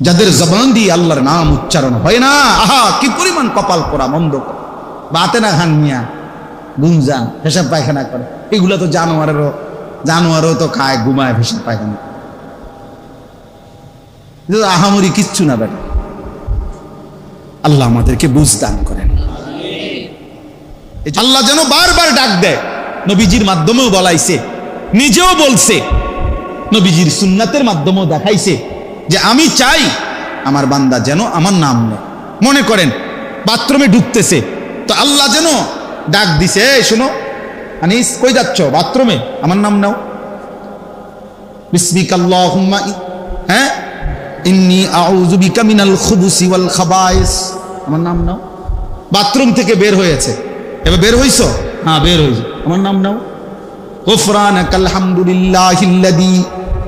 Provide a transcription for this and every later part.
যাদের জবান দিয়ে আল্লাহর নাম উচ্চারণ হয় না, আহা, কি পরিমাণ কপাল করা মন্দ বাতে না খান মিয়া গুমজান পেশাব পায়খানা করে। এগুলো তো জানোয়ারেরও, জানোয়ারও তো খায়, ঘুমায় পেশাব পায়খানা আহামরি কিচ্ছু না বেটা। আল্লাহ আমাদেরকে বুঝ দান করেন। আল্লাহ যেন বারবার ডাক দেয়। নবীজির মাধ্যমেও বলাইছে, নিজেও বলছে। নবীজির সুন্নাতের মাধ্যমেও দেখাইছে। যে আমি চাই আমার বান্দা যেন আমার নাম নেয়। মনে করেন, বাথরুমে ঢুকতেছে, তো আল্লাহ যেন ডাক দিছে, এই শোনো, আনিস, কই যাচ্ছ? বাথরুমে, আমার নাম নাও। হ্যাঁ? আমার নাম নাও। বাথরুম থেকে বের হয়েছে। এবার বের হ্যাঁ বের আমার নাম নাও।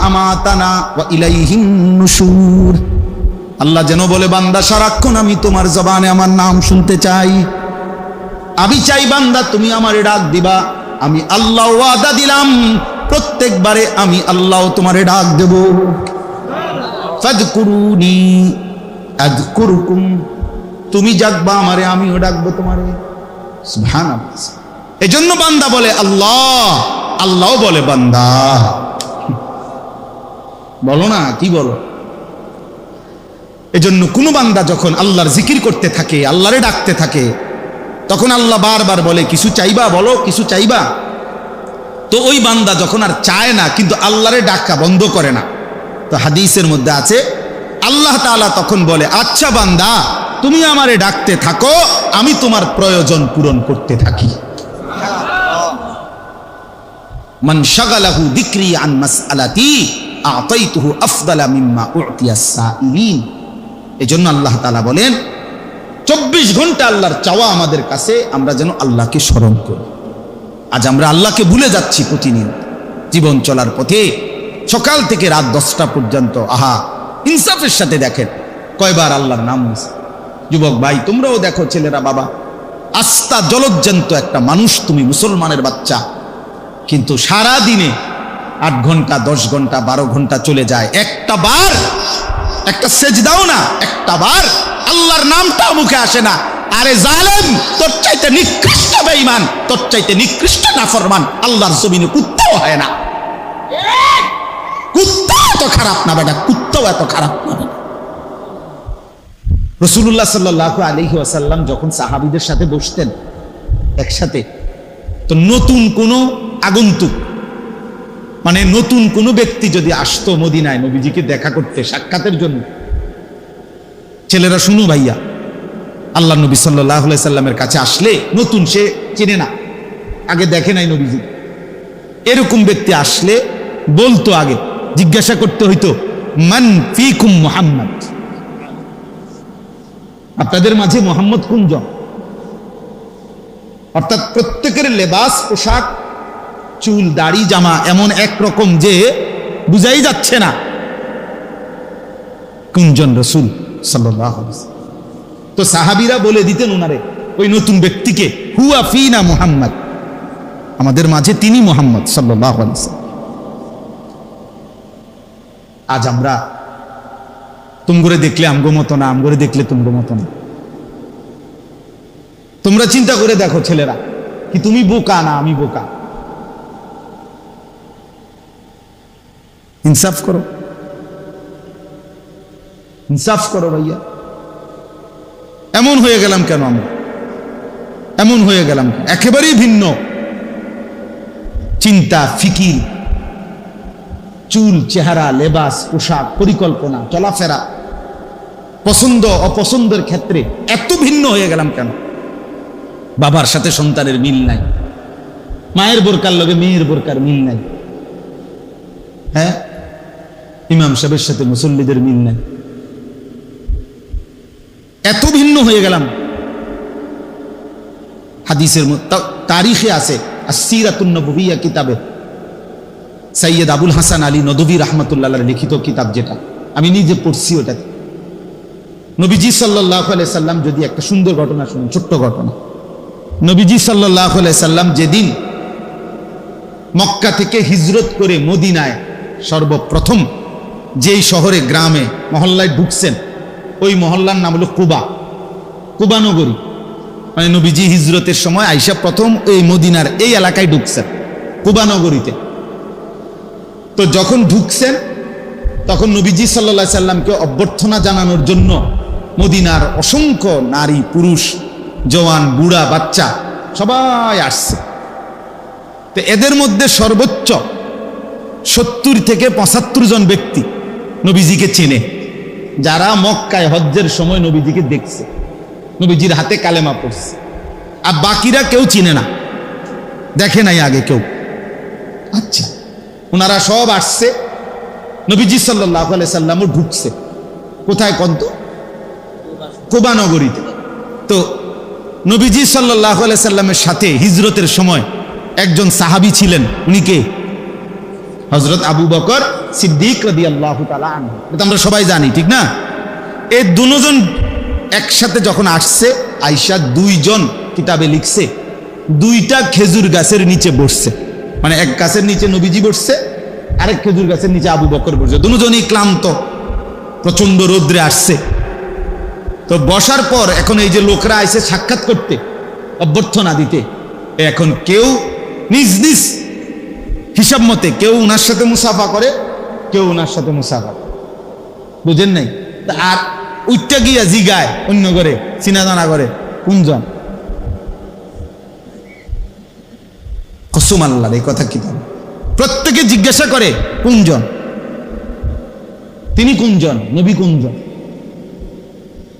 আমাতানা আল্লাহ যেন বলে, বান্দা, সারাক্ষণ আমি তোমার জবানে আমার নাম শুনতে চাই। আমি চাই, বান্দা, তুমি আমারে ডাক দিবা। আমি আল্লাহ ওয়াদা দিলাম, প্রত্যেকবারে আমি আল্লাহ তোমারে ডাক দেব। তুমি ডাকবা আমারে, আমিও ডাকবো তোমারে। এজন্য বান্দা বলে, আল্লাহ আল্লাহ বলে, বান্দা। বলো না, কি বলো? এজন্য কোনো বান্দা যখন আল্লাহর জিকির করতে থাকে, আল্লাহরে ডাকতে থাকে, তখন আল্লাহ বারবার বলে, কিছু চাইবা বলো, কিছু চাইবা? তো ওই বান্দা যখন আর চায় না, কিন্তু আল্লাহরে ডাকা বন্ধ করে না। তো হাদিসের মধ্যে আছে, আল্লাহ তাআলা তখন বলে আচ্ছা বান্দা, তুমি আমারে ডাকতে থাকো, আমি তোমার প্রয়োজন পূরণ করতে থাকি। মান শাগালাহু যিকরি আন মাসআলাতি আতাইতুহু আফদালা মিম্মা উতিয়াস সাইলিন এজন্য আল্লাহ তাআলা বলেন, চব্বিশ ঘণ্টা আল্লাহর চাওয়া আমাদের কাছে, আমরা যেন আল্লাহকে স্মরণ করি। আজ আমরা আল্লাহকে ভুলে যাচ্ছি প্রতিদিন জীবন চলার পথে। সকাল থেকে রাত দশটা পর্যন্ত, আহা, ইনসাফের সাথে দেখেন, কয়বার আল্লাহর নাম যুবক ভাই, তোমরাও দেখো ছেলেরা, বাবা, আস্থা জলজ্জান্ত একটা মানুষ, তুমি মুসলমানের বাচ্চা। কিন্তু সারা দিনে আট ঘণ্টা, দশ ঘণ্টা, বারো ঘণ্টা চলে যায়। একটা বার, একটা সেজদাও না, একটা বার আল্লাহর নামটাও মুখে আসে না। আরে জালেম, তোর চাইতে নিকৃষ্ট বেঈমান, তোর চাইতে নিকৃষ্ট নাফরমান, আল্লাহর জমিনে কুত্তাও হয় না। কুত্তা এত খারাপ না বেটা, কুত্তাও এত খারাপ না রসুল্লাহ সাল্লাহ আলহি আসাল্লাম যখন সাহাবিদের সাথে বসতেন একসাথে, তো নতুন কোনো আগন্তুক মানে নতুন কোনো ব্যক্তি যদি আসতো মদিনায় নবীজিকে দেখা করতে সাক্ষাতের জন্য। ছেলেরা, শুনো ভাইয়া, আল্লাহ নবী সাল্লাহ সাল্লামের কাছে আসলে নতুন সে চেনে না। আগে দেখে নাই নবীজি। এরকম ব্যক্তি আসলে বলতো আগে, জিজ্ঞাসা করতে হইতো, মান ফিকুম মোহাম্মদ? আপনাদের মাঝে মোহাম্মদ কুঞ্জন অর্থাৎ প্রত্যেকের লেবাস, পোশাক চুল, দাড়ি, জামা এমন এক রকম যে বুঝাই যাচ্ছে না। কুঞ্জন রসুল তো সাহাবিরা বলে দিতেন ওনারে ওই নতুন ব্যক্তিকে, হুয়া ফিনা মুহাম্মদ। আমাদের মাঝে তিনি মোহাম্মদ সাল্লাহ আজ আমরা তুমগরে দেখলে আমগো মতো না, আমগরে দেখলে তুমগো মতো না। তোমরা চিন্তা করে দেখো ছেলেরা, কি তুমি বোকা না আমি বোকা। ইনসাফ করো। ইনসাফ করো ভাইয়া। এমন হয়ে গেলাম কেন আমরা? এমন হয়ে গেলাম? একেবারেই ভিন্ন। চিন্তা, ফিকির, চুল, চেহারা, লেবাস, পোশাক, পরিকল্পনা, চলাফেরা, পছন্দ, অপছন্দের ক্ষেত্রে এত ভিন্ন হয়ে গেলাম কেন? বাবার সাথে সন্তানের মিল নাই। মায়ের বোরকার লগে মেয়ের বোরকার মিল নাই। হ্যাঁ? ইমাম সাহেবের সাথে মুসল্লিদের মিল নাই। এত ভিন্ন হয়ে গেলাম। হাদিসের তারিখে আছে আর কিতাবে। সৈয়দ আবুল হাসান আলী নদবী রহমতুল্লাহ লিখিত কিতাব যেটা। আমি নিজে পড়ছি ওটাতে। নবীজি সাল্লাহ সাল্লাম যদি একটা সুন্দর ঘটনা শুনুন, ছোট্ট ঘটনা। নবীজি সাল্লাহ সাল্লাম যেদিন মক্কা থেকে হিজরত করে মদিনায় সর্বপ্রথম যেই শহরে, গ্রামে মহল্লায় ঢুকছেন, ওই মহল্লার নাম হলো কুবা। কুবা নগরী। মানে নবীজি হিজরতের সময় আইসা প্রথম এই মদিনার এই এলাকায় ঢুকছেন, কুবা নগরীতে। তো যখন ঢুকছেন, তখন নবীজি সাল্লা সাল্লামকে অভ্যর্থনা জানানোর জন্য মদিনার অসংখ্য নারী, পুরুষ, জওয়ান, বুড়া, বাচ্চা সবাই আসছে। তো এদের মধ্যে সর্বোচ্চ সত্তর থেকে পঁচাত্তর জন ব্যক্তি নবীজিকে চেনে। যারা মক্কায় হজ্জের সময় নবীজিকে দেখছে। নবীজির হাতে কালেমা পড়ছে। আর বাকিরা কেউ চিনে না। দেখে নাই আগে কেউ। আচ্ছা ওনারা সব আসছে। নবীজি সাল্লাহ সাল্লামও ঢুকছে। কোথায় কন্ত? কোবানগরীতে। তো নবীজি সাল্লাহ সাল্লামের সাথে হিজরতের সময় একজন সাহাবি ছিলেন। উনি কে? হজরত আবু বকর সিদ্দিক আমরা সবাই জানি, ঠিক না? এই দুজন একসাথে যখন আসছে আইসা দুইজন কিতাবে লিখছে, দুইটা খেজুর গাছের নিচে বসছে। মানে এক গাছের নিচে নবীজি বসছে, আরেক খেজুর গাছের নিচে আবু বকর বসছে। দুজনই ক্লান্ত প্রচণ্ড রৌদ্রে আসছে। তো বসার পর এখন এই যে লোকরা আইসে সাক্ষাৎ করতে, অভ্যর্থনা দিতে, এখন কেউ নিজ নিজ হিসাব মতে কেউ উনার সাথে মুসাফা করে, কেউ উনার সাথে মুসাফা করে। বুঝেন নাই? আর উচ্চা গিয়া জিগায় অন্য করে চিনাজানা করে কোনজন? আল্লাহর, এই কথা কি? প্রত্যেকে জিজ্ঞাসা করে, কোনজন? তিনি কোনজন? নবী কোনজন?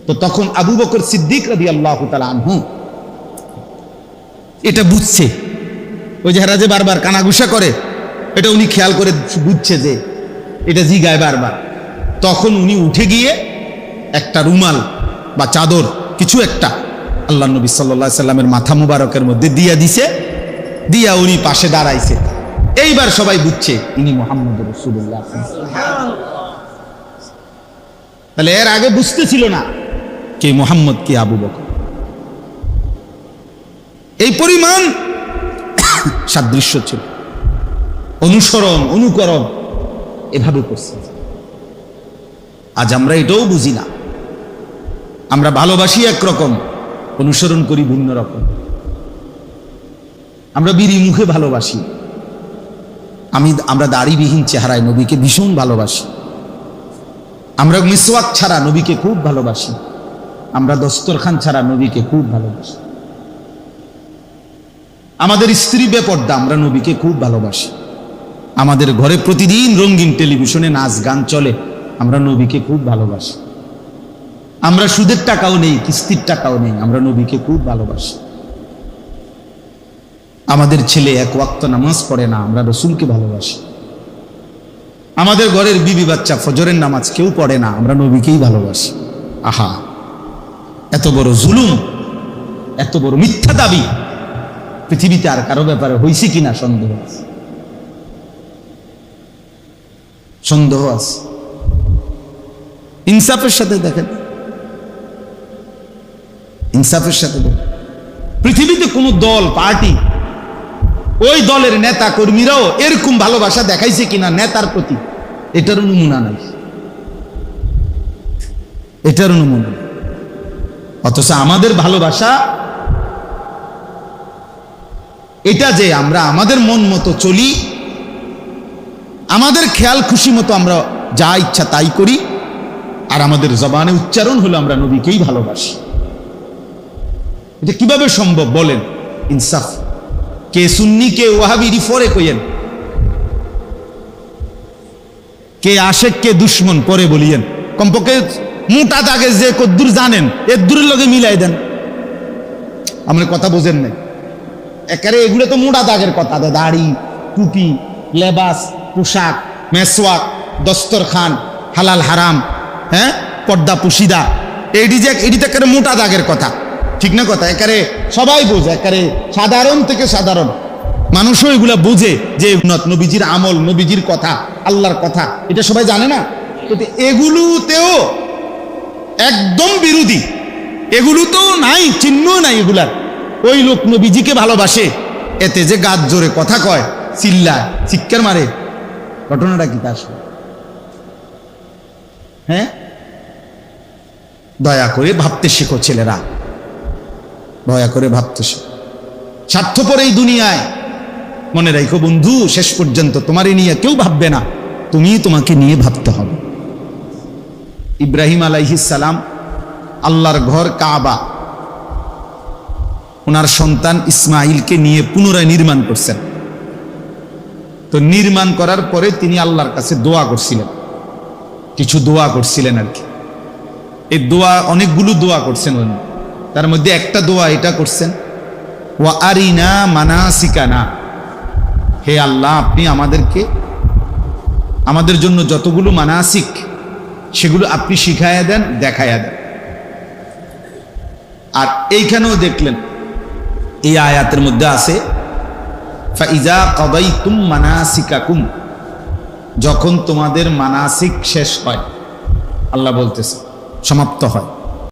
তো তখন আবু বকর সিদ্দিক রাদি আল্লাহ আনহু এটা বুঝছে। ওই যে হেরা বারবার কানাঘুষা করে এটা উনি খেয়াল করে বুঝছে যে এটা জিগায় বারবার। তখন উনি উঠে গিয়ে একটা রুমাল বা চাদর, কিছু একটা আল্লাহ নবী সাল্লা সাল্লামের মাথা মুবারকের মধ্যে দিয়া দিছে, দিয়া উনি পাশে দাঁড়াইছে। এইবার সবাই বুঝছে ইনি মোহাম্মদ রসুল্লাহ তাহলে এর আগে বুঝতে ছিল না কে মোহাম্মদ, কে আবু বকর। এই পরিমাণ সাদৃশ্য ছিল। অনুসরণ, অনুকরণ। এভাবে করছে। আজ আমরা এটাও বুঝি না। আমরা ভালোবাসি একরকম, অনুসরণ করি ভিন্ন রকম। আমরা বিড়ি মুখে ভালোবাসি। আমি, আমরা দাড়িবিহীন চেহারায় নবীকে ভীষণ ভালোবাসি। আমরা মিসওয়াক ছাড়া নবীকে খুব ভালোবাসি। আমরা দস্তরখান ছাড়া নবীকে খুব ভালোবাসি। আমাদের স্ত্রী বেপর্দা আমরা নবীকে খুব ভালোবাসি। আমাদের ঘরে প্রতিদিন রঙিন টেলিভিশনে নাচ, গান চলে। আমরা নবীকে খুব ভালোবাসি। আমরা সুদের টাকাও নেই, কিস্তির টাকাও নেই, আমরা নবীকে খুব ভালোবাসি। আমাদের ছেলে এক ওয়াক্ত নামাজ পড়ে না, আমরা রসুলকে ভালোবাসি। আমাদের ঘরের বিবি বাচ্চা ফজরের নামাজ কেউ পড়ে না, আমরা নবীকেই ভালোবাসি। আহা, এত বড় জুলুম, এত বড় মিথ্যা দাবি, পৃথিবীতে আর কারও ব্যাপারে হয়েছে কিনা সন্দেহ আছে। সন্দেহ আছে। ইনসাফের সাথে দেখেন। ইনসাফের সাথে দেখেন। পৃথিবীতে কোনো দল, পার্টি, ওই দলের নেতা কর্মীরাও এরকম ভালোবাসা দেখাইছে কিনা নেতার প্রতি, এটারও নমুনা নাই। এটারও নমুনা। অথচ আমাদের ভালোবাসা, এটা যে আমরা আমাদের মন মতো চলি আমাদের খেয়াল খুশি মতো আমরা যা ইচ্ছা তাই করি, আর আমাদের জবানে উচ্চারণ হলো আমরা নবীকেই ভালোবাসি। এটা কীভাবে সম্ভব বলেন? ইনসাফ। কে সুন্নি, কে ওয়াহাবি, রিফরে কইয়েন। কে আশেক, কে দুশ্মন, পরে বলিয়েন। কমপক্ষে মোটা দাগে যে কদ্দুর জানেন এর দূরের লগে মিলাই দেন। আমরা কথা বোঝেন নাই। একারে এগুলো তো মোটা দাগের কথা দাড়ি, টুপি, লেবাস পোশাক, মেসওয়াক, দস্তরখান, হালাল হারাম হ্যাঁ? পর্দা পুশিদা। এডি যে এডি তো একেবারে মোটা দাগের কথা। ঠিক না কথা? একারে সবাই বোঝে একারে সাধারণ থেকে সাধারণ। মানুষও এগুলা বোঝে যে নবীজির আমল, নবীজির কথা, আল্লাহর কথা, এটা সবাই জানে না? কিন্তু এগুলোতেও একদম বিরোধী। এগুলো তো নাই চিহ্ন নাই এগুলার। ওই লোক নবীজিকে ভালোবাসে। এতে যে গাছ জোরে কথা কয়, চিল্লায়, চিৎকার মারে ঘটনাটা কি তার হ্যাঁ? দয়া করে ভাবতে শেখো ছেলেরা। দয়া করে ভাবতে শেখো। স্বার্থপর এই দুনিয়ায়। মনে রাখো বন্ধু, শেষ পর্যন্ত তোমারই নিয়ে কেউ ভাববে না। তুমি তোমাকে নিয়ে ভাবতে হবে। ইব্রাহিম সালাম আল্লাহর ঘর কাবা। ওনার সন্তান ইসমাইলকে নিয়ে পুনরায় নির্মাণ করছেন। তো নির্মাণ করার পরে তিনি আল্লাহর কাছে দোয়া করছিলেন। কিছু দোয়া করছিলেন আর কি। এই দোয়া, অনেকগুলো দোয়া করছেন উনি। তার মধ্যে একটা দোয়া এটা করছেন, ওয়া আরিনা মানাসিকানা। হে আল্লাহ, আপনি আমাদেরকে, আমাদের জন্য যতগুলো মানাসিক, সেগুলো আপনি শিখাইয়া দেন, দেখাইয়া দেন। আর এইখানেও দেখলেন, এই আয়াতের মধ্যে আছে ফাইজা কদাইতুম মানাসিকাকুম। যখন তোমাদের মানাসিক শেষ হয় আল্লাহ বলতেছে সমাপ্ত হয়।